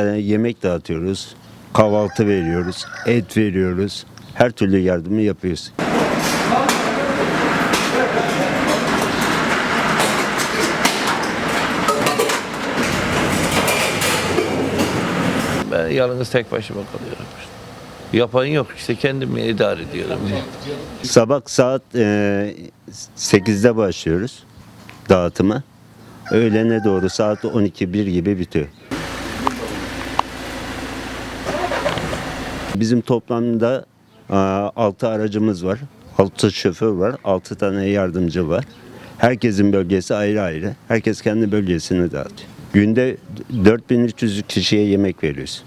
e, yemek dağıtıyoruz, kahvaltı veriyoruz, et veriyoruz. Her türlü yardımı yapıyoruz. Ben yalnız tek başıma kalıyorum. Yapan yok işte kendimi idare ediyorum. Sabah saat e, 8'de başlıyoruz dağıtıma. Öğlene doğru saat 12-1 gibi bitiyor. Bizim toplamda e, 6 aracımız var. 6 şoför var. 6 tane yardımcı var. Herkesin bölgesi ayrı ayrı. Herkes kendi bölgesini dağıtıyor. Günde 4300 kişiye yemek veriyoruz.